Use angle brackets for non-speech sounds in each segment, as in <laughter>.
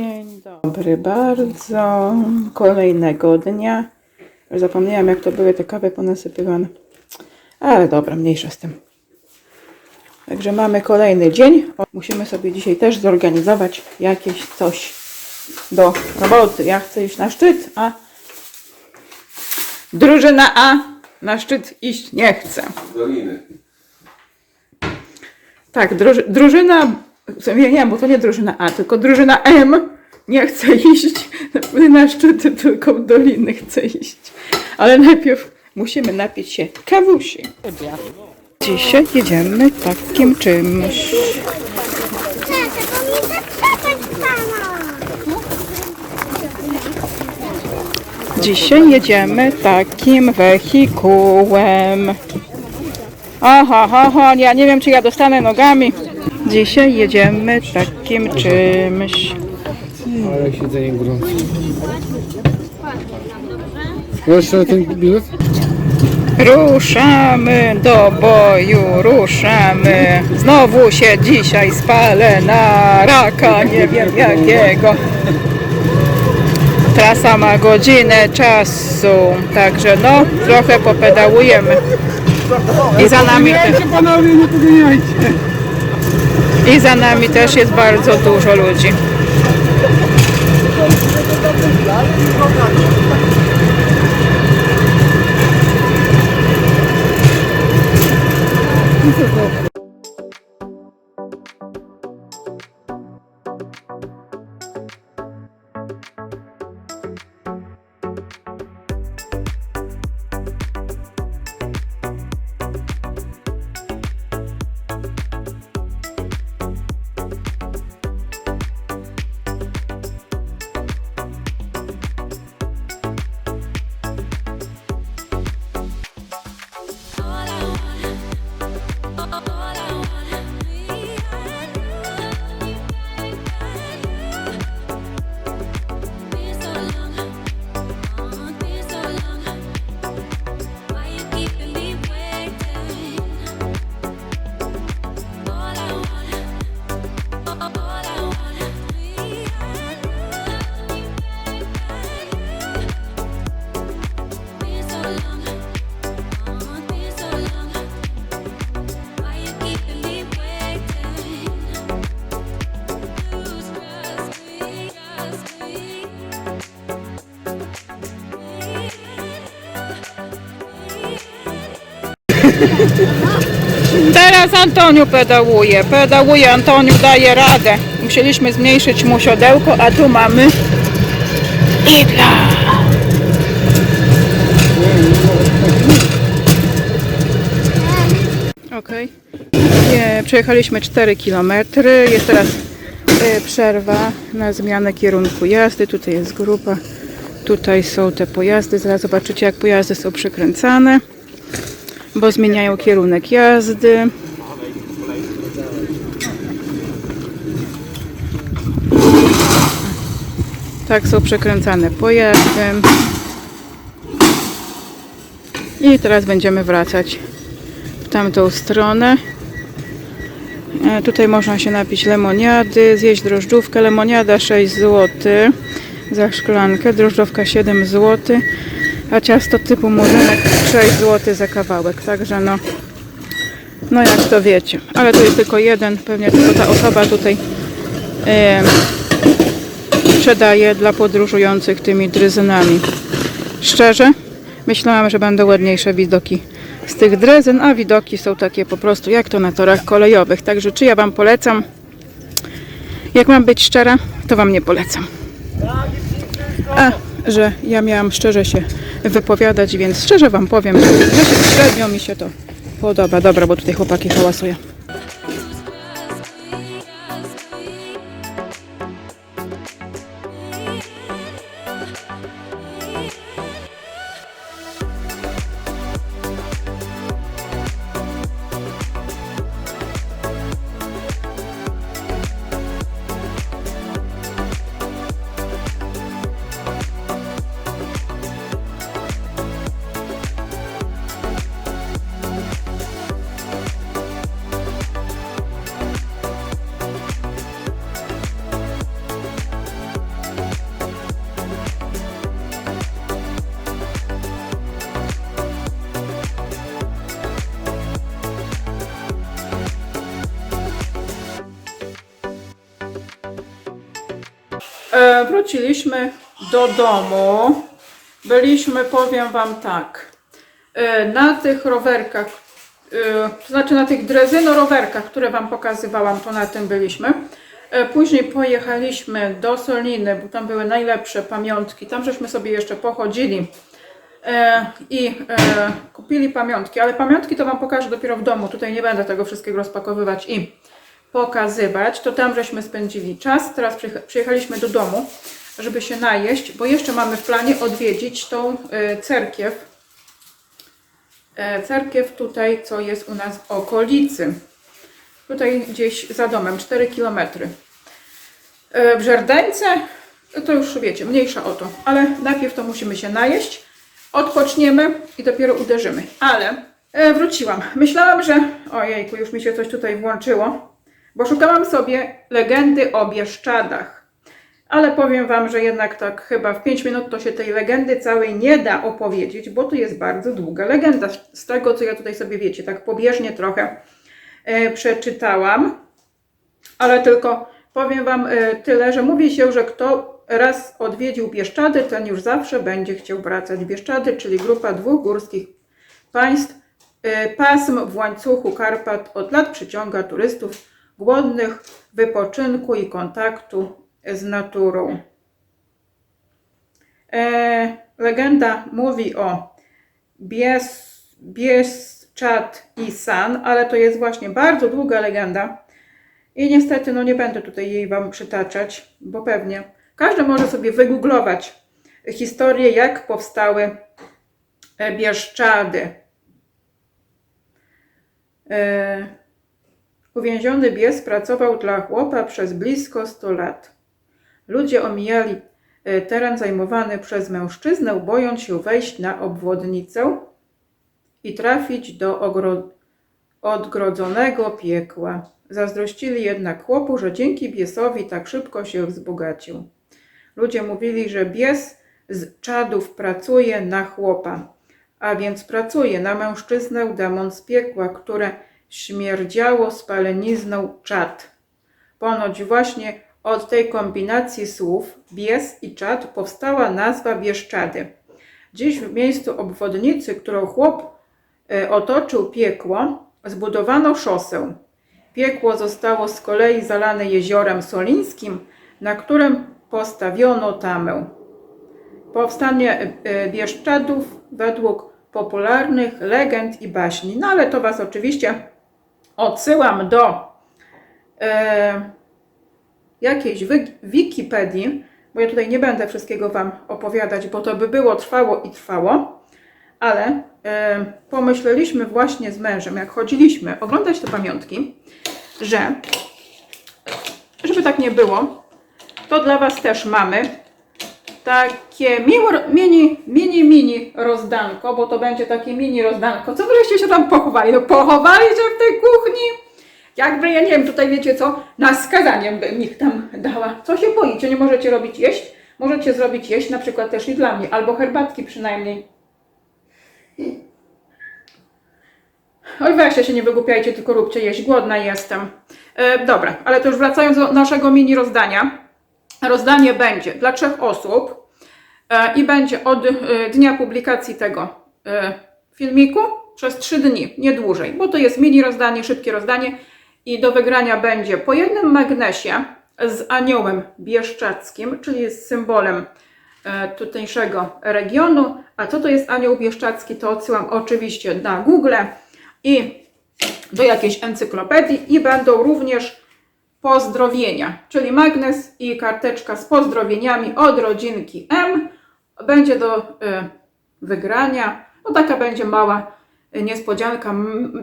Dzień dobry bardzo. Kolejnego dnia. Już Zapomniałam jak to były te kawy ponasypywane. Ale dobra, mniejsza z tym. Także mamy kolejny dzień. Musimy sobie dzisiaj też zorganizować jakieś coś do roboty. Ja chcę iść na szczyt, a drużyna A na szczyt iść nie chce. Doliny. Tak, druży, drużyna, w sumie nie, bo to nie drużyna A, tylko drużyna M nie chce iść <laughs> na szczyty, tylko w doliny chce iść. Ale najpierw musimy napić się kawusi. Dzisiaj jedziemy takim czymś. Dzisiaj jedziemy takim wehikułem. Aha, aha, ja nie wiem czy ja dostanę nogami. Dzisiaj jedziemy takim czymś. Ale siedzenie gorące. Jeszcze ten bilet? Ruszamy do boju, ruszamy. Znowu się dzisiaj spalę na raka, nie wiem jakiego. Trasa ma godzinę czasu, także no, trochę popedałujemy. I za nami, te, panowie, nie poganiajcie. I za nami też jest bardzo dużo ludzi. Teraz Antoniu pedałuje. Pedałuje, Antoniu daje radę. Musieliśmy zmniejszyć mu siodełko, a tu mamy. Okej. Nie, Przejechaliśmy 4 km. Jest teraz e, przerwa na zmianę kierunku jazdy. Tutaj jest grupa. Tutaj są te pojazdy. Zaraz zobaczycie jak pojazdy są przekręcane bo zmieniają kierunek jazdy. Tak są przekręcane pojazdy. I teraz będziemy wracać w tamtą stronę. E, Tutaj można się napić lemoniady, zjeść drożdżówkę. Lemoniada 6 zł za szklankę, drożdżówka 7 zł, a ciasto typu murzynek 6 zł za kawałek. Także no, no jak to wiecie. Ale to jest tylko jeden, pewnie tylko ta osoba tutaj e, sprzedaje dla podróżujących tymi dryzynami. Szczerze, myślałam, że będą ładniejsze widoki z tych drezyn, a widoki są takie po prostu jak to na torach kolejowych. Także czy ja Wam polecam? Jak mam być szczera, to Wam nie polecam. A, że ja miałam szczerze się wypowiadać, więc szczerze Wam powiem, że średnio mi się to podoba. Dobra, bo tutaj chłopaki hałasują. Wróciliśmy do domu. Byliśmy, powiem Wam tak, e, na tych rowerkach, e, to znaczy na tych drezyno-rowerkach, które Wam pokazywałam, to na tym byliśmy. E, Później pojechaliśmy do Soliny, bo tam były najlepsze pamiątki. Tam żeśmy sobie jeszcze pochodzili e, i e, kupili pamiątki, ale pamiątki to Wam pokażę dopiero w domu. Tutaj nie będę tego wszystkiego rozpakowywać i pokazywać. To tam żeśmy spędzili czas. Teraz przyjecha- przyjechaliśmy do domu, żeby się najeść, bo jeszcze mamy w planie odwiedzić tą e, cerkiew. E, cerkiew tutaj, co jest u nas w okolicy. Tutaj gdzieś za domem, 4 km. E, W Żerdańce, to już wiecie, mniejsza o to, ale najpierw to musimy się najeść, odpoczniemy i dopiero uderzymy. Ale wróciłam. Myślałam, że. Ojejku, już mi się coś tutaj włączyło, bo szukałam sobie legendy o Bieszczadach. Ale powiem Wam, że jednak tak chyba w 5 minut to się tej legendy całej nie da opowiedzieć, bo to jest bardzo długa legenda. Z tego, co ja tutaj sobie wiecie, tak pobieżnie trochę e, przeczytałam, ale tylko powiem Wam e, tyle, że mówi się, że kto raz odwiedził Bieszczady, ten już zawsze będzie chciał wracać. Bieszczady, czyli grupa dwóch górskich państw, e, pasm w łańcuchu Karpat od lat przyciąga turystów głodnych wypoczynku i kontaktu z naturą. E, legenda mówi o Bies, Bieszczad i San, ale to jest właśnie bardzo długa legenda. I niestety, no nie będę tutaj jej Wam przytaczać, bo pewnie każdy może sobie wygooglować historię, jak powstały e, Bieszczady. E, Uwięziony bies pracował dla chłopa przez blisko 100 lat. Ludzie omijali e, teren zajmowany przez mężczyznę, bojąc się wejść na obwodnicę i trafić do odgrodzonego piekła. Zazdrościli jednak chłopu, że dzięki biesowi tak szybko się wzbogacił. Ludzie mówili, że bies z czadów pracuje na chłopa, a więc pracuje na mężczyznę demon z piekła, które śmierdziało spalenizną czad. Ponoć właśnie od tej kombinacji słów bies i czad powstała nazwa Bieszczady. Dziś w miejscu obwodnicy, którą chłop e, otoczył piekło, zbudowano szosę. Piekło zostało z kolei zalane jeziorem solińskim, na którym postawiono tamę. Powstanie e, e, Bieszczadów według popularnych legend i baśni. No ale to Was oczywiście odsyłam do e, jakiejś Wikipedii, bo ja tutaj nie będę wszystkiego Wam opowiadać, bo to by było trwało i trwało, ale e, pomyśleliśmy właśnie z mężem, jak chodziliśmy oglądać te pamiątki, że żeby tak nie było, to dla Was też mamy takie miło- mini, mini, mini rozdanko, bo to będzie takie mini rozdanko. Co wyście się tam pochowali? No pochowali się w tej kuchni? Jakby, ja nie wiem, tutaj wiecie co, na skazanie bym ich tam dała. Co się boicie? Nie możecie robić jeść? Możecie zrobić jeść na przykład też i dla mnie, albo herbatki przynajmniej. Oj, weźcie się, nie wygłupiajcie, tylko róbcie jeść. Głodna jestem. E, dobra, ale to już wracając do naszego mini rozdania. Rozdanie będzie dla trzech osób e, i będzie od e, dnia publikacji tego e, filmiku przez trzy dni, nie dłużej, bo to jest mini rozdanie, szybkie rozdanie i do wygrania będzie po jednym magnesie z aniołem bieszczackim, czyli z symbolem tutejszego regionu. A co to jest anioł bieszczacki, to odsyłam oczywiście na Google i do jakiejś encyklopedii i będą również pozdrowienia, czyli magnes i karteczka z pozdrowieniami od rodzinki M będzie do y, wygrania. No taka będzie mała niespodzianka,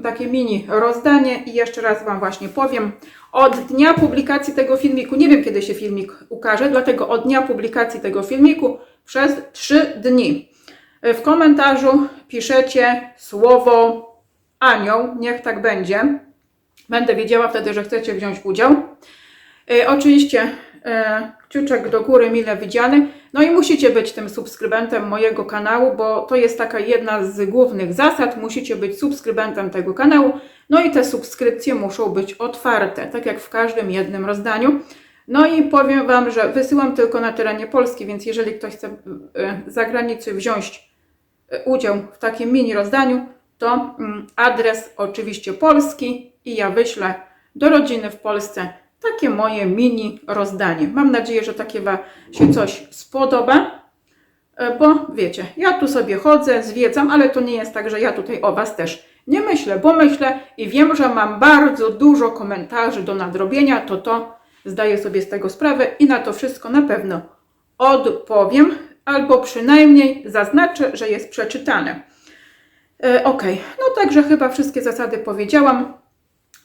takie mini rozdanie i jeszcze raz Wam właśnie powiem, od dnia publikacji tego filmiku, nie wiem kiedy się filmik ukaże, dlatego od dnia publikacji tego filmiku przez 3 dni y, w komentarzu piszecie słowo anioł, niech tak będzie. Będę wiedziała wtedy, że chcecie wziąć udział. E, oczywiście e, kciuczek do góry mile widziany. No i musicie być tym subskrybentem mojego kanału, bo to jest taka jedna z głównych zasad. Musicie być subskrybentem tego kanału. No i te subskrypcje muszą być otwarte, tak jak w każdym jednym rozdaniu. No i powiem Wam, że wysyłam tylko na terenie Polski, więc jeżeli ktoś chce e, z zagranicy wziąć e, udział w takim mini rozdaniu, to mm, adres oczywiście polski i ja wyślę do rodziny w Polsce takie moje mini rozdanie. Mam nadzieję, że takie Wam się coś spodoba. E, Bo wiecie, ja tu sobie chodzę, zwiedzam, ale to nie jest tak, że ja tutaj o Was też nie myślę, bo myślę i wiem, że mam bardzo dużo komentarzy do nadrobienia, to to zdaję sobie z tego sprawę i na to wszystko na pewno odpowiem, albo przynajmniej zaznaczę, że jest przeczytane. E, ok, no także chyba wszystkie zasady powiedziałam.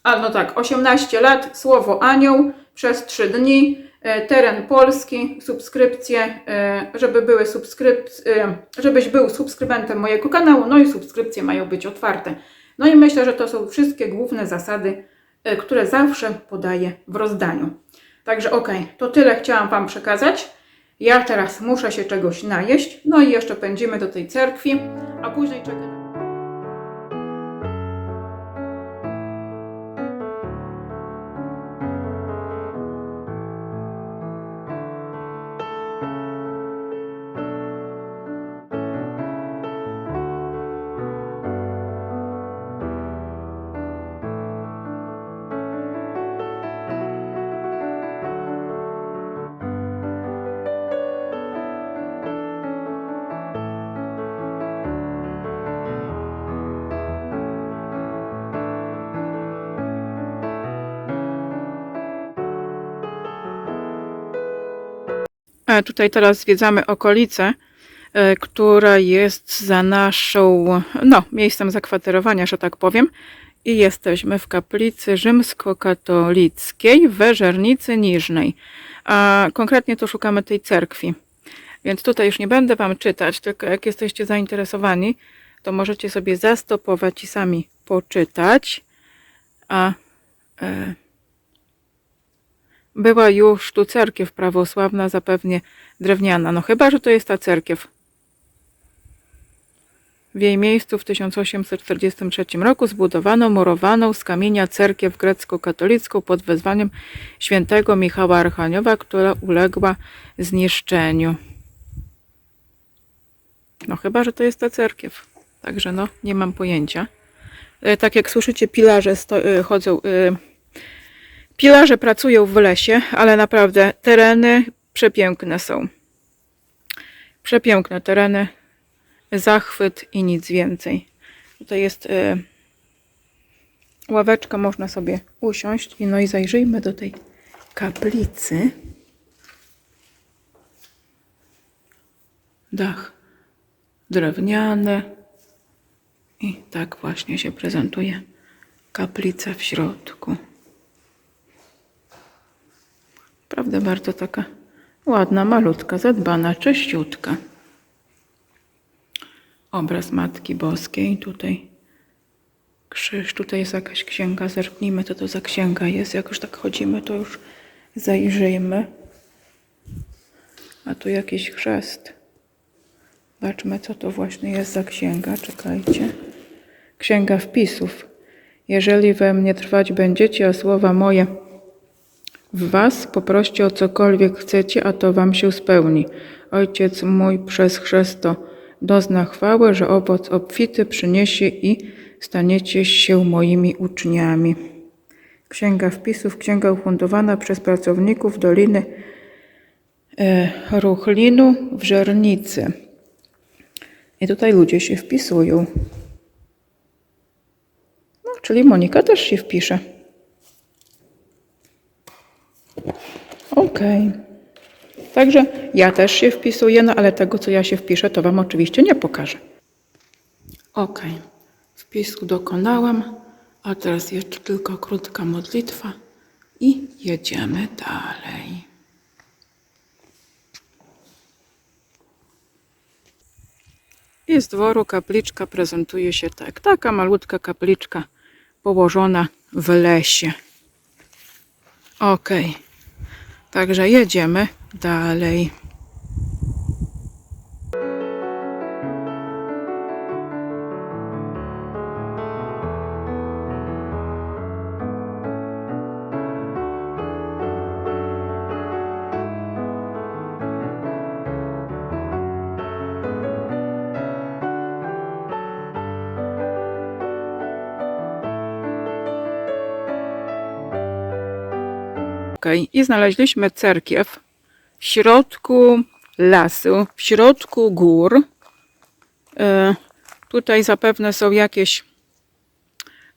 A no tak, 18 lat, słowo anioł przez 3 dni, e, teren polski, subskrypcje, e, żeby były subskryp, e, żebyś był subskrybentem mojego kanału, no i subskrypcje mają być otwarte. No i myślę, że to są wszystkie główne zasady, które zawsze podaję w rozdaniu. Także ok, to tyle chciałam Wam przekazać. Ja teraz muszę się czegoś najeść, no i jeszcze pędzimy do tej cerkwi, a później czekam. Tutaj teraz zwiedzamy okolicę, e, która jest za naszą, no, miejscem zakwaterowania, że tak powiem. I jesteśmy w kaplicy rzymskokatolickiej w Weżernicy Niżnej. A konkretnie tu szukamy tej cerkwi. Więc tutaj już nie będę Wam czytać, tylko jak jesteście zainteresowani, to możecie sobie zastopować i sami poczytać. A e, była już tu cerkiew prawosławna, zapewnie drewniana. No chyba, że to jest ta cerkiew. W jej miejscu w 1843 roku zbudowano murowaną z kamienia cerkiew grecko-katolicką pod wezwaniem świętego Michała Archaniowa, która uległa zniszczeniu. No chyba, że to jest ta cerkiew. Także no, nie mam pojęcia. E, Tak jak słyszycie, pilarze e, chodzą... e, Pilarze pracują w lesie, ale naprawdę tereny przepiękne są. Przepiękne tereny, zachwyt i nic więcej. Tutaj jest y, ławeczka, można sobie usiąść. I no i zajrzyjmy do tej kaplicy. Dach drewniany. I tak właśnie się prezentuje kaplica w środku. Prawda, bardzo taka ładna, malutka, zadbana, czyściutka. Obraz Matki Boskiej. Tutaj krzyż. Tutaj jest jakaś księga. Zerknijmy, co to za księga jest. Jak już tak chodzimy, to już zajrzyjmy. A tu jakiś chrzest. Zobaczmy, co to właśnie jest za księga. Czekajcie. Księga wpisów. Jeżeli we mnie trwać będziecie, a słowa moje w was poproście o cokolwiek chcecie, a to wam się spełni. Ojciec mój przez chrzest to dozna chwały, że owoc obfity przyniesie i staniecie się moimi uczniami. Księga wpisów, księga ufundowana przez pracowników Doliny e, Ruchlinu w Żernicy. I tutaj ludzie się wpisują. No, czyli Monika też się wpisze. Okej. Także ja też się wpisuję, no ale tego, co ja się wpiszę, to Wam oczywiście nie pokażę. Ok. Wpisu dokonałam, a teraz jeszcze tylko krótka modlitwa i jedziemy dalej. I z dworu kapliczka prezentuje się tak. Taka malutka kapliczka położona w lesie. Ok. Także jedziemy dalej. Ok, i znaleźliśmy cerkiew w środku lasu, w środku gór. E, tutaj zapewne są jakieś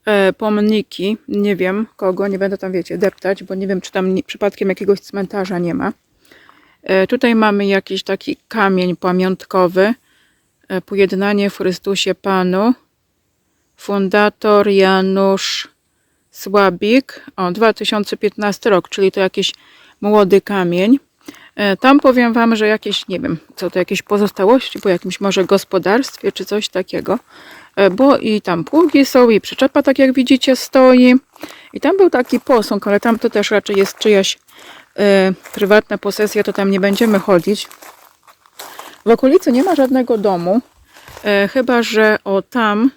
e, pomniki. Nie wiem kogo, nie będę tam, wiecie, deptać, bo nie wiem, czy tam nie, przypadkiem jakiegoś cmentarza nie ma. E, tutaj mamy jakiś taki kamień pamiątkowy. E, pojednanie w Chrystusie Panu. Fundator Janusz Słabik. O, 2015 rok, czyli to jakiś młody kamień. E, Tam powiem Wam, że jakieś, nie wiem, co to jakieś pozostałości po jakimś może gospodarstwie czy coś takiego, E, bo i tam pługi są i przyczepa, tak jak widzicie, stoi. I tam był taki posąg, ale tam to też raczej jest czyjaś e, prywatna posesja, to tam nie będziemy chodzić. W okolicy nie ma żadnego domu, e, chyba że o tam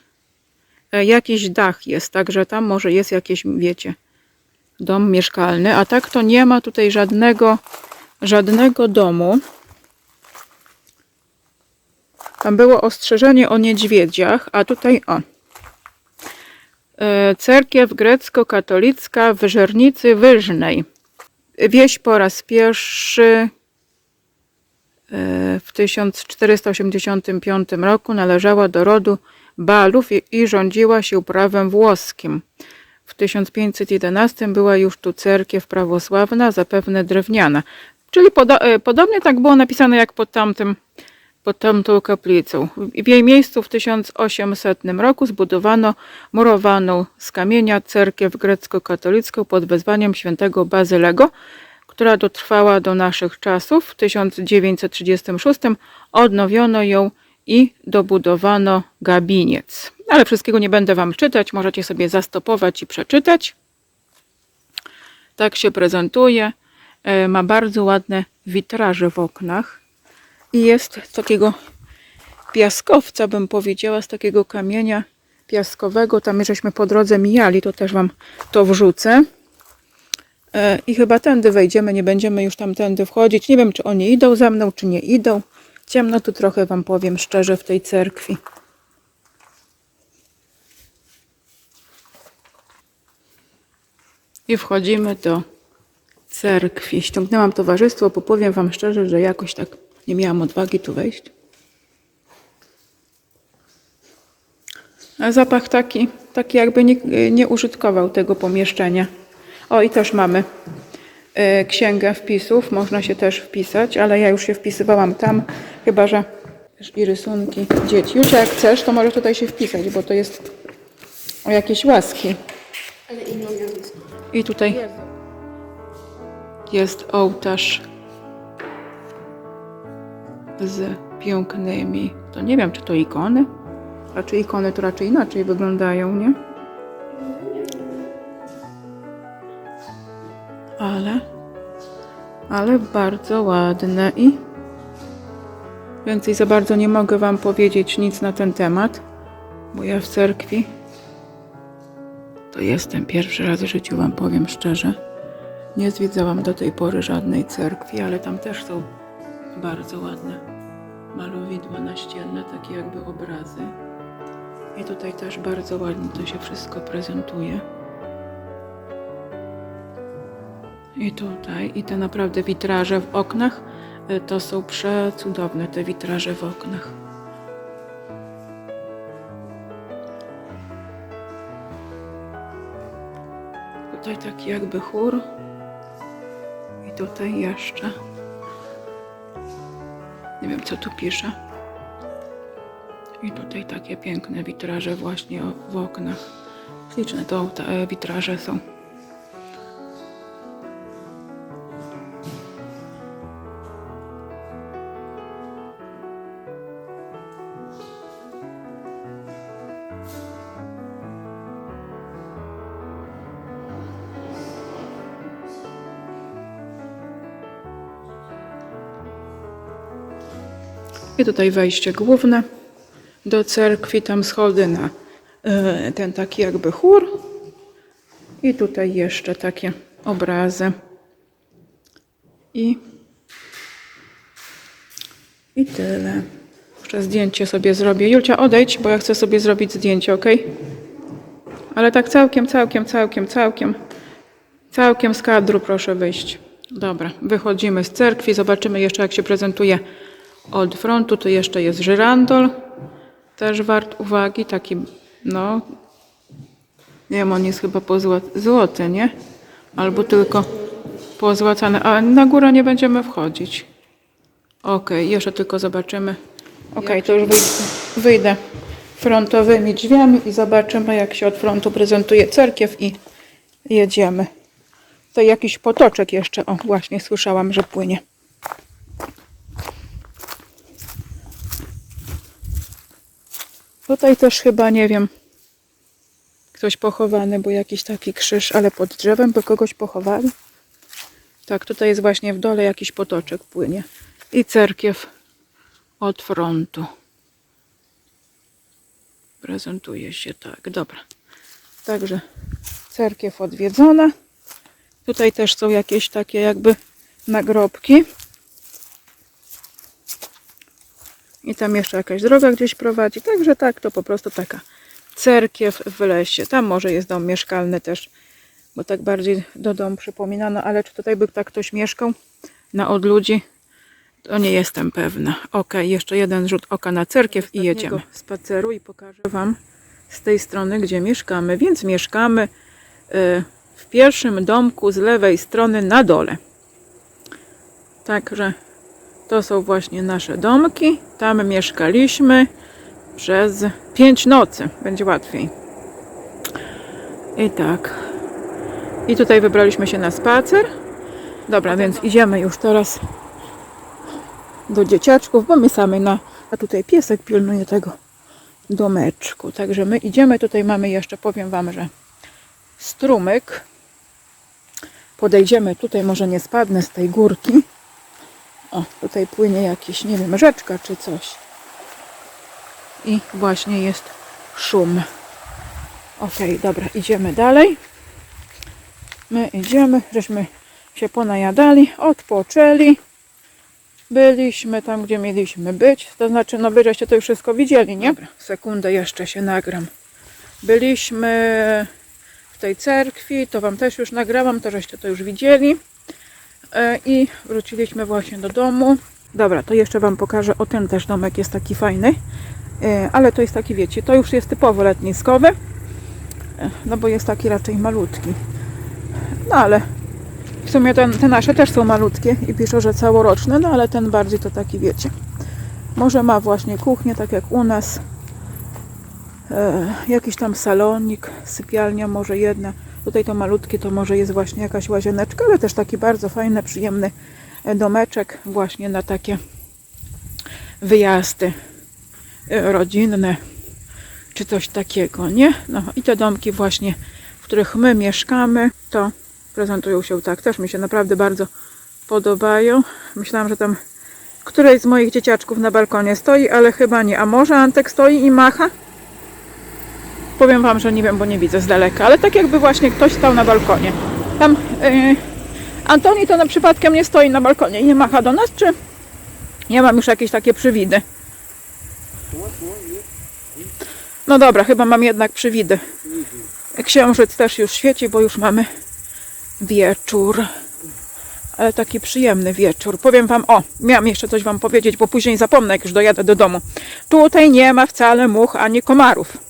jakiś dach jest, także tam może jest jakieś, wiecie, dom mieszkalny, a tak to nie ma tutaj żadnego, żadnego domu. Tam było ostrzeżenie o niedźwiedziach, a tutaj o. E, Cerkiew grecko-katolicka w Żernicy Wyżnej. Wieś po raz pierwszy e, w 1485 roku należała do rodu Balów i- i rządziła się prawem włoskim. W 1511 była już tu cerkiew prawosławna, zapewne drewniana. Czyli e, podobnie tak było napisane jak pod tamtym pod tamtą kaplicą. W jej miejscu w 1800 roku zbudowano murowaną z kamienia cerkiew grecko-katolicką pod wezwaniem świętego Bazylego, która dotrwała do naszych czasów. W 1936 odnowiono ją i dobudowano gabiniec. Ale wszystkiego nie będę Wam czytać, możecie sobie zastopować i przeczytać. Tak się prezentuje. E, Ma bardzo ładne witraże w oknach i jest z takiego piaskowca, bym powiedziała, z takiego kamienia piaskowego. Tam żeśmy po drodze mijali, to też Wam to wrzucę. E, I chyba tędy wejdziemy, nie będziemy już tam tędy wchodzić. Nie wiem, czy oni idą za mną, czy nie idą. Ciemno tu trochę Wam powiem szczerze w tej cerkwi. I wchodzimy do cerkwi. Ściągnęłam towarzystwo, bo powiem Wam szczerze, że jakoś tak nie miałam odwagi tu wejść. A zapach taki, taki jakby y, nie użytkował tego pomieszczenia. O i też mamy y, księgę wpisów, można się też wpisać, ale ja już się wpisywałam tam, chyba że też i rysunki dzieci. Już jak chcesz, to możesz tutaj się wpisać, bo to jest o jakieś łaski. I tutaj jest ołtarz z pięknymi. To nie wiem, czy to ikony? Raczej ikony to raczej inaczej wyglądają, nie? Ale, ale bardzo ładne i więcej za bardzo nie mogę Wam powiedzieć nic na ten temat, bo ja w cerkwi to jestem pierwszy raz w życiu, Wam powiem szczerze. Nie zwiedzałam do tej pory żadnej cerkwi, ale tam też są bardzo ładne malowidła naścienne, takie jakby obrazy. I tutaj też bardzo ładnie to się wszystko prezentuje. I tutaj, i te naprawdę witraże w oknach, y, to są przecudowne te witraże w oknach. Tutaj taki jakby chór. I tutaj jeszcze. Nie wiem, co tu pisze. I tutaj takie piękne witraże właśnie w oknach. Śliczne to e, witraże są. I tutaj wejście główne do cerkwi, tam schody na e, ten taki jakby chór. I tutaj jeszcze takie obrazy. I, i tyle. Jeszcze zdjęcie sobie zrobię. Julcia, odejdź, bo ja chcę sobie zrobić zdjęcie, ok? Ale tak całkiem, całkiem, całkiem, całkiem, Całkiem z kadru proszę wyjść. Dobra, wychodzimy z cerkwi, zobaczymy jeszcze jak się prezentuje od frontu. Tu jeszcze jest żyrandol, też wart uwagi, taki no, nie wiem, on jest chyba złoty, nie? Albo tylko pozłacany, a na górę nie będziemy wchodzić. Okej, jeszcze tylko zobaczymy. Okej, to już wyjdę, wyjdę frontowymi drzwiami i zobaczymy jak się od frontu prezentuje cerkiew i jedziemy. To jakiś potoczek jeszcze, o właśnie słyszałam, że płynie. Tutaj też chyba, nie wiem, ktoś pochowany, bo jakiś taki krzyż, ale pod drzewem by kogoś pochowali. Tak, tutaj jest właśnie w dole jakiś potoczek płynie. I cerkiew od frontu. Prezentuje się tak, dobra. Także cerkiew odwiedzona. Tutaj też są jakieś takie jakby nagrobki. I tam jeszcze jakaś droga gdzieś prowadzi. Także tak, to po prostu taka cerkiew w lesie. Tam może jest dom mieszkalny też, bo tak bardziej do domu przypominano, ale czy tutaj by tak ktoś mieszkał na odludzi? To nie jestem pewna. Ok, jeszcze jeden rzut oka na cerkiew i jedziemy. spaceru i pokażę Wam z tej strony, gdzie mieszkamy. Więc mieszkamy y, w pierwszym domku z lewej strony na dole. Także to są właśnie nasze domki. Tam mieszkaliśmy przez pięć nocy. Będzie łatwiej. I tak. I tutaj wybraliśmy się na spacer. Dobra, więc idziemy już teraz do dzieciaczków, bo my same na... A tutaj piesek pilnuje tego domeczku. Także my idziemy. Tutaj mamy jeszcze, powiem Wam, że strumyk. Podejdziemy tutaj, może nie spadnę z tej górki. O, tutaj płynie jakiś, nie wiem, rzeczka czy coś. I właśnie jest szum. Okej, dobra, idziemy dalej. My idziemy, żeśmy się ponajadali, odpoczęli. Byliśmy tam, gdzie mieliśmy być. To znaczy, no wy żeście to już wszystko widzieli, nie? Dobra, sekundę jeszcze się nagram. Byliśmy w tej cerkwi, to wam też już nagrałam, to żeście to już widzieli. E, I wróciliśmy właśnie do domu. Dobra, to jeszcze wam pokażę. O ten też domek jest taki fajny. E, Ale to jest taki, wiecie, to już jest typowo letniskowy. E, No bo jest taki raczej malutki. No ale w sumie ten, te nasze też są malutkie i piszą, że całoroczne, no ale ten bardziej to taki, wiecie. Może ma właśnie kuchnię, tak jak u nas. Jakiś tam salonik, sypialnia, może jedna. Tutaj to malutkie, to może jest właśnie jakaś łazieneczka, ale też taki bardzo fajny, przyjemny domeczek właśnie na takie wyjazdy e, rodzinne czy coś takiego, nie? No i te domki właśnie, w których my mieszkamy, to prezentują się tak. Też mi się naprawdę bardzo podobają. Myślałam, że tam któreś z moich dzieciaczków na balkonie stoi, ale chyba nie. A może Antek stoi i macha? Powiem Wam, że nie wiem, bo nie widzę z daleka, ale tak jakby właśnie ktoś stał na balkonie. Tam yy, Antoni to na przypadkiem nie stoi na balkonie i nie macha do nas, czy ja mam już jakieś takie przywidy? No dobra, chyba mam jednak przywidy. Księżyc też już świeci, bo już mamy wieczór. Ale taki przyjemny wieczór. Powiem Wam, o, miałam jeszcze coś Wam powiedzieć, bo później zapomnę, jak już dojadę do domu. Tutaj nie ma wcale much ani komarów.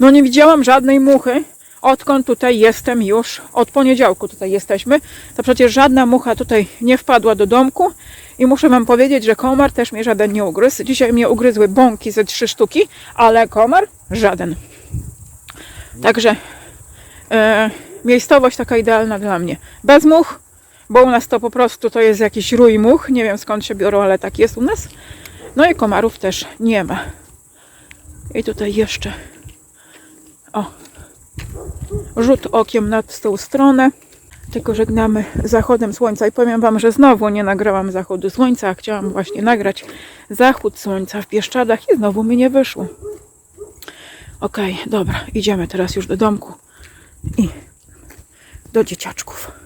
No nie widziałam żadnej muchy, odkąd tutaj jestem już, od poniedziałku tutaj jesteśmy, to przecież żadna mucha tutaj nie wpadła do domku i muszę Wam powiedzieć, że komar też mnie żaden nie ugryzł. Dzisiaj mnie ugryzły bąki ze trzy sztuki, ale komar żaden. Także e, miejscowość taka idealna dla mnie. Bez much, bo u nas to po prostu to jest jakiś rój much, nie wiem skąd się biorą, ale tak jest u nas. No i komarów też nie ma. I tutaj jeszcze o rzut okiem na tą stronę. Tylko żegnamy zachodem słońca i powiem Wam, że znowu nie nagrałam zachodu słońca, chciałam właśnie nagrać zachód słońca w Bieszczadach i znowu mi nie wyszło. Okej, dobra, idziemy teraz już do domku i do dzieciaczków.